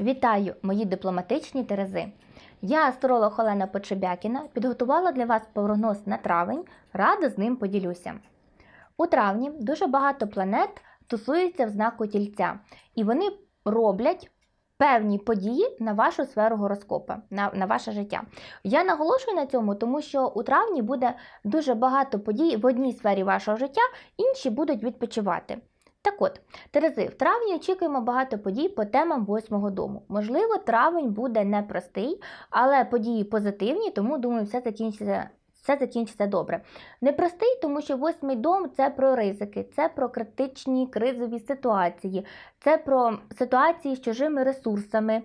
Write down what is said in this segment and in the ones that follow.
Вітаю, мої дипломатичні терези. Я, астролог Олена Почебякіна, підготувала для вас прогноз на травень, рада з ним поділюся. У травні дуже багато планет тусуються в знаку тільця, і вони роблять певні події на вашу сферу гороскопа, на, на ваше життя. Я наголошую на цьому, тому що у травні буде дуже багато подій в одній сфері вашого життя, інші будуть відпочивати. Так от, Терези, в травні очікуємо багато подій по темам восьмого дому. Можливо, травень буде непростий, але події позитивні, тому думаю, все закінчиться. Все закінчиться добре. Непростий, тому що восьмий дом це про ризики, це про критичні кризові ситуації, це про ситуації з чужими ресурсами,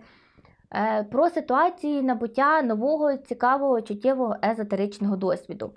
е, про ситуації набуття нового цікавого чуттєвого езотеричного досвіду.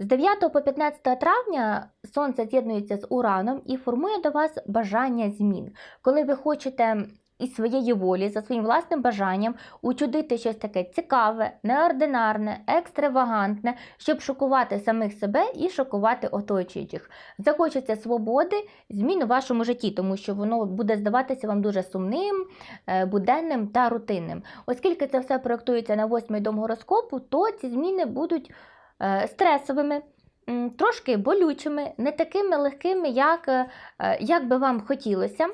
З 9 по 15 травня сонце з'єднується з Ураном і формує до вас бажання змін. Коли ви хочете із своєї волі, за своїм власним бажанням учудити щось таке цікаве, неординарне, екстравагантне, щоб шокувати самих себе і шокувати оточуючих. Захочеться свободи, змін у вашому житті, тому що воно буде здаватися вам дуже сумним, е, буденним та рутинним. Оскільки це все проєктується на восьмий дом гороскопу, то ці зміни будуть стресовими, трошки болючими, не такими легкими, як, е, як би вам хотілося.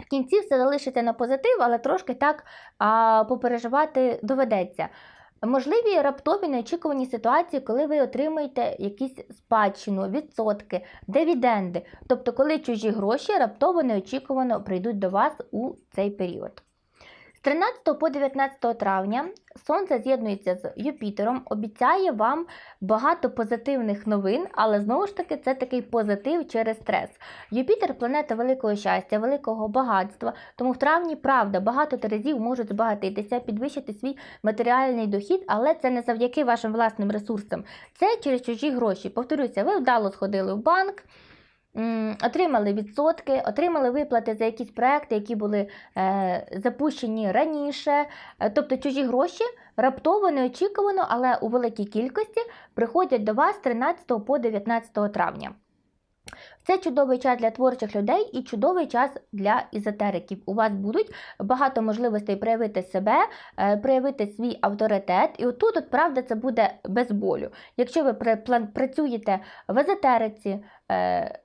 В кінці все залишиться на позитив, але трошки так а, попереживати доведеться. Можливі раптові неочікувані ситуації, коли ви отримаєте якісь спадщину, відсотки, дивіденди, тобто коли чужі гроші раптово неочікувано прийдуть до вас у цей період. З 13 по 19 травня Сонце з'єднується з Юпітером, обіцяє вам багато позитивних новин, але знову ж таки це такий позитив через стрес. Юпітер планета великого щастя, великого багатства, тому в травні правда багато терезів можуть збагатитися, підвищити свій матеріальний дохід, але це не завдяки вашим власним ресурсам. Це через чужі гроші. Повторюся, ви вдало сходили в банк. Отримали відсотки, отримали виплати за якісь проекти, які були е, запущені раніше. Е, Тобто чужі гроші раптово, неочікувано, але у великій кількості приходять до вас з 13 по 19 травня. Це чудовий час для творчих людей і чудовий час для ізотериків. У вас будуть багато можливостей проявити себе, е, проявити свій авторитет. І отут, от, правда, це буде без болю. Якщо ви пра- працюєте в езотериці, е,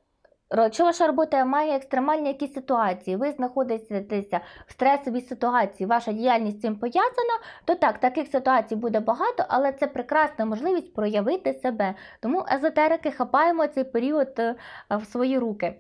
Якщо ваша робота має екстремальні якісь ситуації, ви знаходитеся в стресовій ситуації, ваша діяльність цим пов'язана, то так, таких ситуацій буде багато, але це прекрасна можливість проявити себе. Тому езотерики хапаємо цей період е, в свої руки.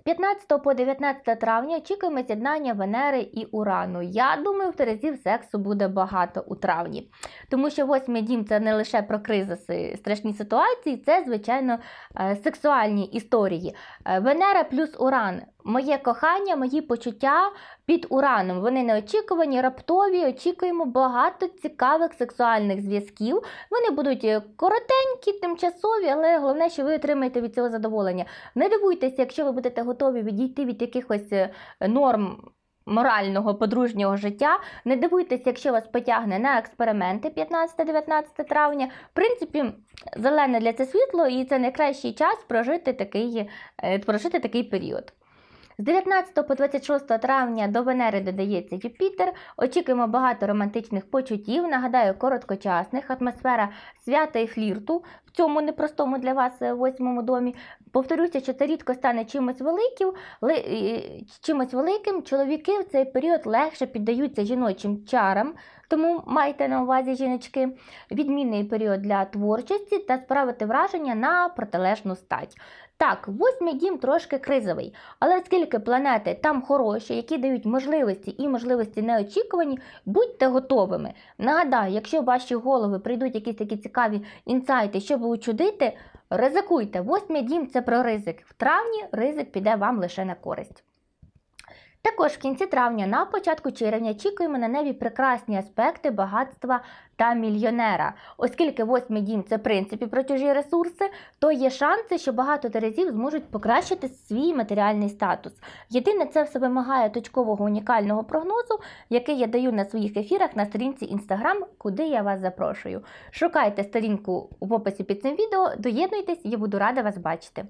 З 15 по 19 травня очікуємо з'єднання Венери і Урану. Я думаю, в Терезів сексу буде багато у травні. Тому що восьмий дім це не лише про кризиси, страшні ситуації, це, звичайно, е, сексуальні історії. Е, Венера плюс Уран. Моє кохання, мої почуття під ураном. Вони неочікувані, раптові. Очікуємо багато цікавих сексуальних зв'язків. Вони будуть е, коротенькі, тимчасові, але головне, що ви отримаєте від цього задоволення. Не дивуйтеся, якщо ви будете готові відійти від якихось е, норм. Морального подружнього життя. Не дивуйтесь, якщо вас потягне на експерименти 15-19 травня. В принципі, зелене для це світло, і це найкращий час прожити такий, е, прожити такий період. З 19 по 26 травня до Венери додається Юпітер. Очікуємо багато романтичних почуттів. Нагадаю, короткочасних, атмосфера свята і флірту в цьому непростому для вас е, восьмому домі. Повторюся, що це рідко стане чимось великим. е, чимось великим. Чоловіки в цей період легше піддаються жіночим чарам, тому майте на увазі жіночки. Відмінний період для творчості та справити враження на протилежну стать. Так, восьмий дім трошки кризовий, але оскільки планети там хороші, які дають можливості і можливості неочікувані, будьте готовими. Нагадаю, якщо в ваші голови прийдуть якісь такі цікаві інсайти, щоб учудити, ризикуйте. Восьмий дім це про ризик. В травні ризик піде вам лише на користь. Також в кінці травня, на початку червня, очікуємо на небі прекрасні аспекти багатства та мільйонера. Оскільки восьмий дім це в принципі про чужі ресурси, то є шанси, що багато терезів зможуть покращити свій матеріальний статус. Єдине, це все вимагає точкового унікального прогнозу, який я даю на своїх ефірах на сторінці Instagram, куди я вас запрошую. Шукайте сторінку в описі під цим відео, доєднуйтесь, я буду рада вас бачити.